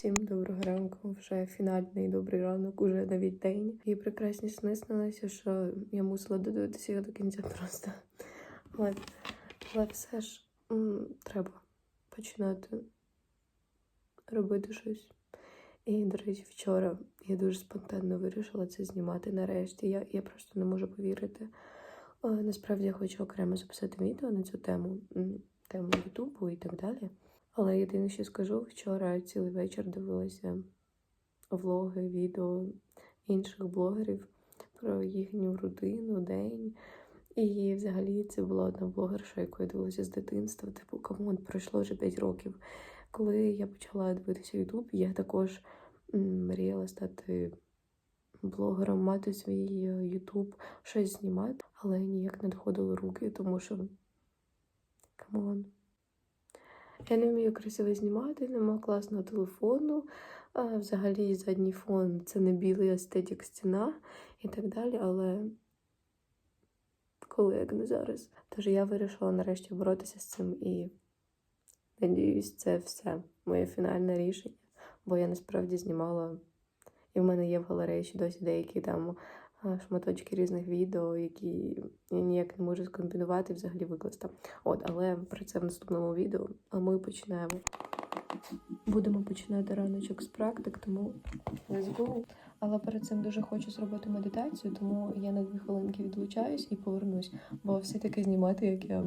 Всім доброго ранку, вже фінальний добрий ранок, уже навіть день. І прекрасні сни снилися, що я мусила додивитися його до кінця просто. Але, але все ж м, треба починати робити щось. І, до речі, вчора я дуже спонтанно вирішила це знімати нарешті. Я, я просто не можу повірити. А, насправді я хочу окремо записати відео на цю тему, тему Ютубу і так далі. Але єдине, що скажу, вчора цілий вечір дивилася влоги, відео інших блогерів про їхню рутину, день. І взагалі це була одна блогерша, яку я дивилася з дитинства. Типу, камон, пройшло вже 5 років. Коли я почала дивитися Ютуб, я також мріяла стати блогером, мати свій Ютуб, щось знімати, але ніяк не доходило руки, тому що камон. Я не вмію красиво знімати, нема класного телефону. А, взагалі задній фон це не білий естетик стіна і так далі, але коли як не зараз. Тож я вирішила нарешті боротися з цим і надіюсь, це все моє фінальне рішення. Бо я насправді знімала, і в мене є в галереї ще досі деякі там шматочки різних відео, які я ніяк не можу скомбінувати і взагалі викласти. От, але про це в наступному відео. А ми починаємо. Будемо починати раночок з практик, тому let's go. Але перед цим дуже хочу зробити медитацію, тому я на дві хвилинки відлучаюсь і повернусь. Бо все-таки знімати, як я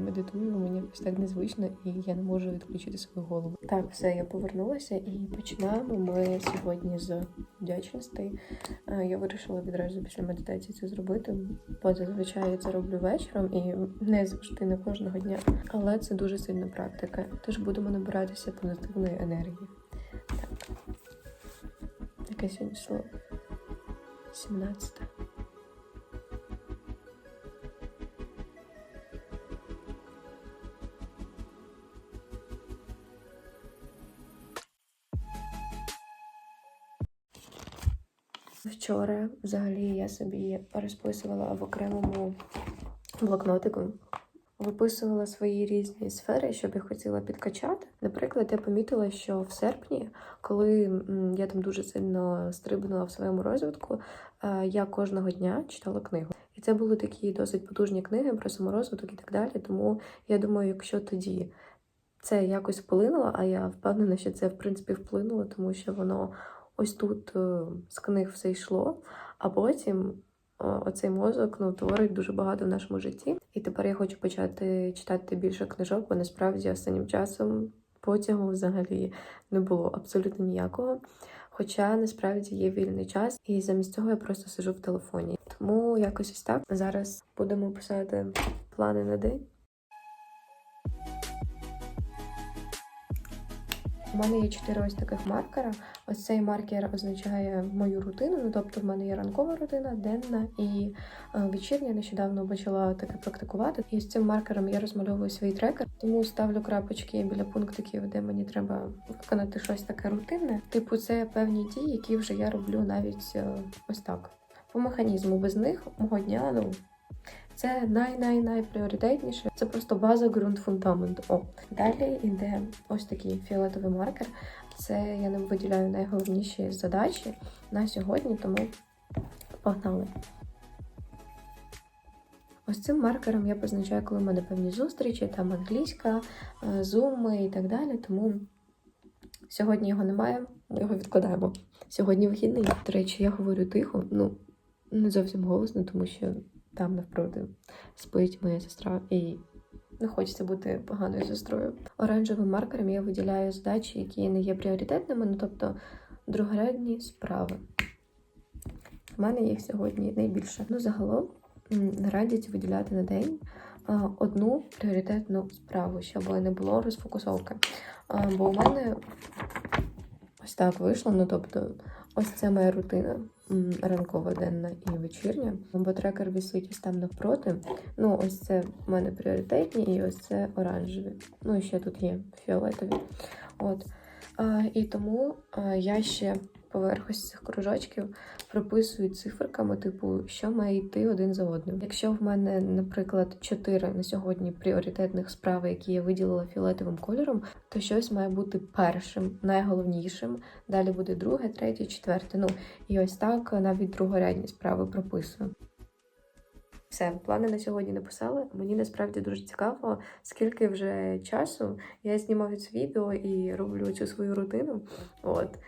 медитую, мені якось так незвично, і я не можу відключити свою голову. Так, все, я повернулася і починаємо. Ми сьогодні з вдячностей. Е, Я вирішила відразу після медитації це зробити, бо зазвичай я це роблю вечором і не завжди не кожного дня. Але це дуже сильна практика. Тож будемо набиратися позитивної енергії. Яке сьогодні число? 17. Вчора взагалі я собі розписувала в окремому блокнотику. Виписувала свої різні сфери, що б я хотіла підкачати. Наприклад, я помітила, що в серпні, коли я там дуже сильно стрибнула в своєму розвитку, е, я кожного дня читала книгу. І це були такі досить потужні книги про саморозвиток і так далі. Тому я думаю, якщо тоді це якось вплинуло, а я впевнена, що це в принципі вплинуло, тому що воно ось тут е, з книг все йшло, а потім оцей мозок ну, творить дуже багато в нашому житті. І тепер я хочу почати читати більше книжок, бо насправді останнім часом потягу взагалі не було абсолютно ніякого. Хоча насправді є вільний час, і замість цього я просто сижу в телефоні. Тому якось ось так. Зараз будемо писати плани на день. У мене є чотири ось таких маркера. Ось цей маркер означає мою рутину. Ну тобто, в мене є ранкова рутина, денна і е, вечірня. Нещодавно почала таке практикувати. І з цим маркером я розмальовую свій трекер, тому ставлю крапочки біля пунктиків, де мені треба виконати щось таке рутинне. Типу, це певні дії, які вже я роблю навіть е, ось так. По механізму без них мого дня ну. Це най-най-найпріоритетніше. Це просто база, ґрунт, фундамент. О, далі йде ось такий фіолетовий маркер. Це я ним виділяю найголовніші задачі на сьогодні, тому погнали. Ось цим маркером я позначаю, коли в мене певні зустрічі, там англійська, е, зуми і так далі. Тому сьогодні його немає, ми його відкладаємо. Сьогодні вихідний. До речі, я говорю тихо, ну не зовсім голосно, тому що там навпроти спить моя сестра і не хочеться бути поганою сестрою. Оранжевим маркером я виділяю задачі, які не є пріоритетними, ну тобто другорядні справи. У мене їх сьогодні найбільше. Ну, загалом радять виділяти на день одну пріоритетну справу, щоб не було розфокусовки. Бо у мене ось так вийшло. Ну, тобто, ось це моя рутина ранкова, денна і вечірня. Бо трекер висить ось там навпроти. Ну, ось це в мене пріоритетні, і ось це оранжеві. Ну, і ще тут є фіолетові. От. І тому я ще поверх ось цих кружочків прописую циферками, типу, що має йти один за одним. Якщо в мене, наприклад, чотири на сьогодні пріоритетних справи, які я виділила фіолетовим кольором, то щось має бути першим, найголовнішим. Далі буде друге, третє, четверте. Ну і ось так навіть другорядні справи прописую. Все, плани на сьогодні написали. Мені насправді дуже цікаво, скільки вже часу я знімаю це відео і роблю цю свою рутину. От.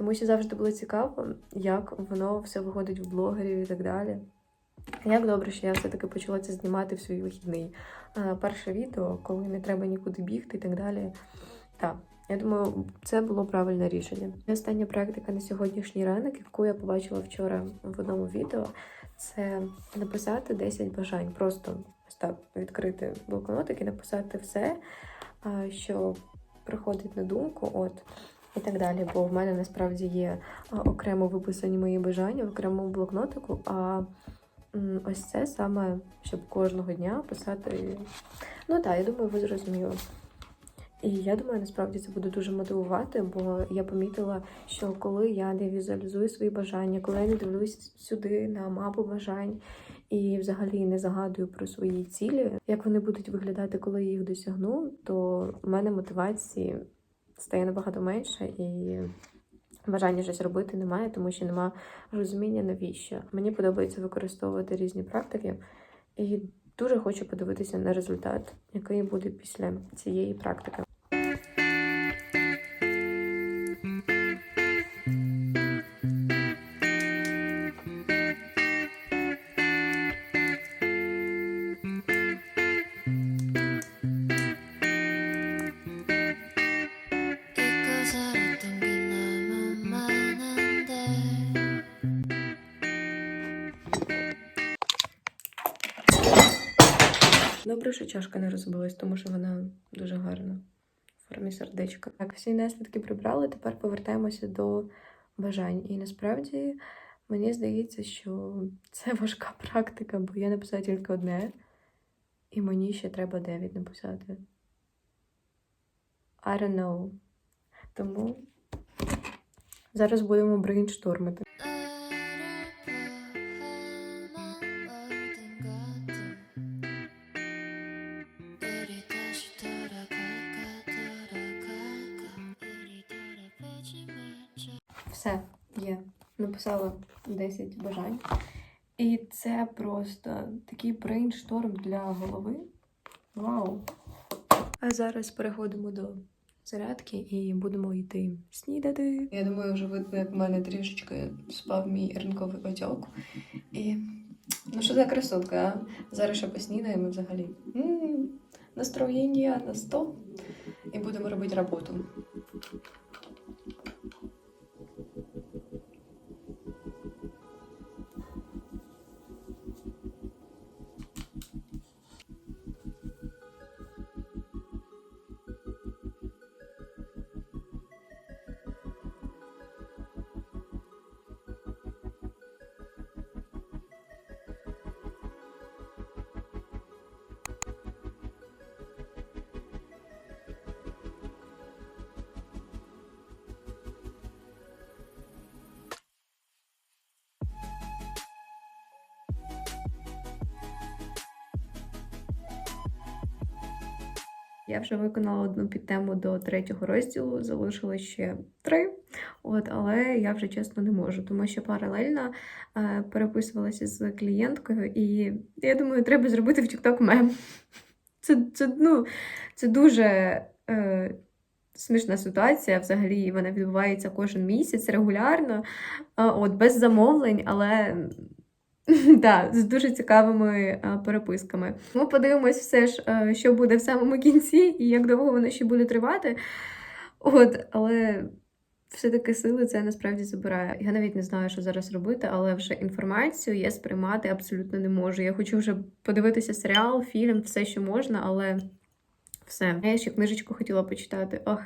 Тому що завжди було цікаво, як воно все виходить в блогерів і так далі. Як добре, що я все-таки почала це знімати в свій вихідний. Перше відео, коли не треба нікуди бігти і так далі. Так, я думаю, це було правильне рішення. І Остання практика на сьогоднішній ранок, яку я побачила вчора в одному відео, це написати 10 бажань. Просто ось так відкрити блокнотик і написати все, що приходить на думку. От. І так далі, бо в мене насправді є окремо виписані мої бажання в окремому блокнотику. А ось це саме, щоб кожного дня писати. Ну так, я думаю, ви зрозуміли. І я думаю, насправді це буде дуже мотивувати, бо я помітила, що коли я не візуалізую свої бажання, коли я не дивлюсь сюди на мапу бажань і взагалі не загадую про свої цілі, як вони будуть виглядати, коли я їх досягну, то в мене мотивації стає набагато менше і. Бажання щось робити немає, тому що нема розуміння навіщо. Мені подобається використовувати різні практики, і дуже хочу подивитися на результат, який буде після цієї практики. Добре, що чашка не розбилась, тому що вона дуже гарна в формі сердечка. Так, всі наслідки прибрали. Тепер повертаємося до бажань. І насправді мені здається, що це важка практика, бо я написала тільки одне, і мені ще треба 9 написати. I don't know. Тому зараз будемо брейнштормити. Написала 10 бажань. І це просто такий брейншторм для голови. Вау! А зараз переходимо до зарядки і будемо йти снідати. Я думаю, вже видно, як в мене трішечки спав мій ранковий отьок. І ну що за красотка, а? Зараз ще поснідаємо взагалі. м настроєння на 100. І будемо робити роботу. Я вже виконала одну підтему до третього розділу, залишилось ще три. От, але я вже чесно не можу, тому що паралельно е, переписувалася з клієнткою, і я думаю, треба зробити в TikTok мем. Це, це, ну, це дуже е, смішна ситуація. Взагалі вона відбувається кожен місяць регулярно, а, от, без замовлень, але Так, з дуже цікавими а, переписками. Ми подивимось все ж, а, що буде в самому кінці і як довго воно ще буде тривати. От, але все-таки сили це насправді забирає. Я навіть не знаю, що зараз робити, але вже інформацію я сприймати абсолютно не можу. Я хочу вже подивитися серіал, фільм, все, що можна, але все. Я ще книжечку хотіла почитати. Ох.